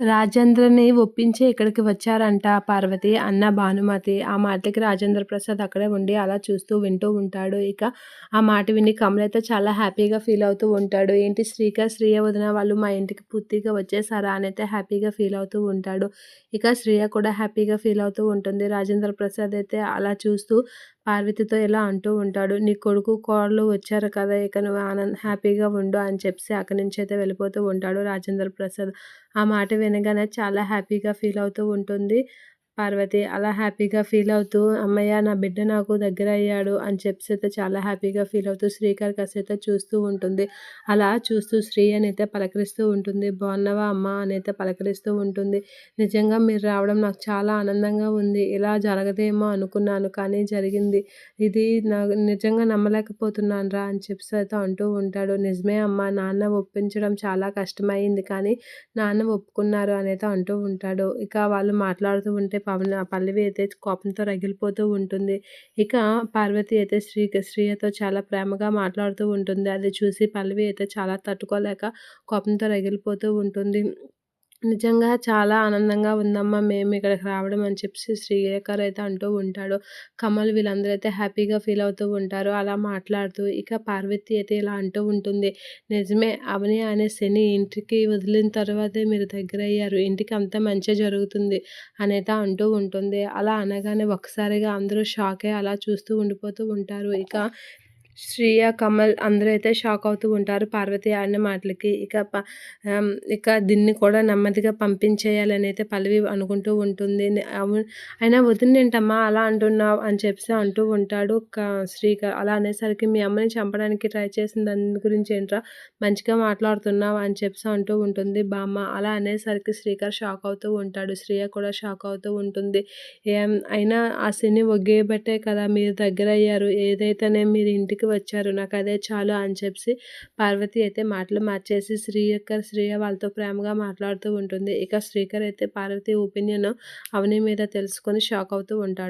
రాజేంద్రని ఒప్పించి ఇక్కడికి వచ్చారంట పార్వతి అన్న భానుమతి. ఆ మాటకి రాజేంద్ర ప్రసాద్ అక్కడే ఉండి అలా చూస్తూ వింటూ ఉంటాడు. ఇక ఆ మాట విని కమల్ అయితే చాలా హ్యాపీగా ఫీల్ అవుతూ ఉంటాడు. ఏంటి శ్రీకర్ శ్రీయ వదిన వాళ్ళు మా ఇంటికి పూర్తిగా వచ్చేసారా అని అయితే హ్యాపీగా ఫీల్ అవుతూ ఉంటాడు. ఇక శ్రీయ కూడా హ్యాపీగా ఫీల్ అవుతూ ఉంటుంది. రాజేంద్ర ప్రసాద్ అయితే అలా చూస్తూ పార్వతితో ఇలా అంటూ ఉంటాడు నీ కొడుకు కోడలు వచ్చారు కదా ఇక నువ్వు ఆనంద్ హ్యాపీగా ఉండు అని చెప్పి అక్కడి నుంచి అయితే వెళ్ళిపోతూ ఉంటాడు రాజేంద్ర ప్రసాద్ ఆ మాట వినగానే చాలా హ్యాపీగా ఫీల్ అవుతూ ఉంటుంది. పార్వతి అలా హ్యాపీగా ఫీల్ అవుతూ అమ్మయ్య నా బిడ్డ నాకు దగ్గర అయ్యాడు అని చెప్పి అయితే చాలా హ్యాపీగా ఫీల్ అవుతూ శ్రీకర్ కాస్త అయితే చూస్తూ ఉంటుంది. అలా చూస్తూ శ్రీ అని అయితే పలకరిస్తూ ఉంటుంది. బాగున్నావా అమ్మ? అని అయితే పలకరిస్తూ ఉంటుంది. నిజంగా మీరు రావడం నాకు చాలా ఆనందంగా ఉంది. ఇలా జరగదేమో అనుకున్నాను కానీ జరిగింది. ఇది నాకు నిజంగా నమ్మలేకపోతున్నాను రా అని చెప్పి అయితే అంటూ ఉంటాడు. నిజమే అమ్మ నాన్న ఒప్పించడం చాలా కష్టమైంది కానీ నాన్న ఒప్పుకున్నారు అనైతే అంటూ ఉంటాడు. ఇక వాళ్ళు మాట్లాడుతూ ఉంటే పవన్ పల్లవి అయితే కోపంతో రగిలిపోతూ ఉంటుంది. ఇక పార్వతి అయితే శ్రీ శ్రీయతో చాలా ప్రేమగా మాట్లాడుతూ ఉంటుంది. అది చూసి పల్లవి అయితే చాలా తట్టుకోలేక కోపంతో రగిలిపోతూ ఉంటుంది. నిజంగా చాలా ఆనందంగా ఉందమ్మా. మేము ఇక్కడికి రావడం అని చెప్పి శ్రీరేఖర్ అయితే అంటూ ఉంటాడు. కమల్ వీళ్ళందరూ అయితే హ్యాపీగా ఫీల్ అవుతూ ఉంటారు. అలా మాట్లాడుతూ ఇక పార్వతి అయితే ఇలా అంటూ ఉంటుంది. నిజమే అవని అనే శని ఇంటికి వదిలిన తర్వాతే మీరు దగ్గర అయ్యారు. ఇంటికి అంత మంచి జరుగుతుంది అనేది అంటూ ఉంటుంది. అలా అనగానే ఒక్కసారిగా అందరూ షాకే అలా చూస్తూ ఉండిపోతూ ఉంటారు. ఇక శ్రీయ కమల్ అందరూ అయితే షాక్ అవుతూ ఉంటారు. పార్వతి ఆడిన మాటలకి ఇక ఇక దీన్ని కూడా నెమ్మదిగా పంపించేయాలని అయితే పల్లవి అనుకుంటూ ఉంటుంది. అయినా వదిలేంటమ్మా అలా అంటున్నావు అని చెప్పి అంటూ ఉంటాడు. శ్రీకర్ అలా అనేసరికి మీ అమ్మని చంపడానికి ట్రై చేసిన దాని గురించి ఏంట్రా? మంచిగా మాట్లాడుతున్నావు అని చెప్పి అంటూ ఉంటుంది. బామ్మ అలా అనేసరికి శ్రీకర్ షాక్ అవుతూ ఉంటాడు. శ్రీయ కూడా షాక్ అవుతూ ఉంటుంది. ఏం అయినా ఆ శని ఒగ్గేయబట్టే కదా మీరు దగ్గర అయ్యారు ఏదైతేనే మీరు ఇంటికి వచ్చారు. నాకు అదే చాలు అని చెప్పి పార్వతి అయితే మాటలు మార్చేసి శ్రీ యొక్క శ్రీయ వాళ్ళతో ప్రేమగా మాట్లాడుతూ ఉంటుంది. ఇక శ్రీకర్ అయితే పార్వతి ఒపీనియన్ అవని మీద తెలుసుకొని షాక్ అవుతూ ఉంటాడు.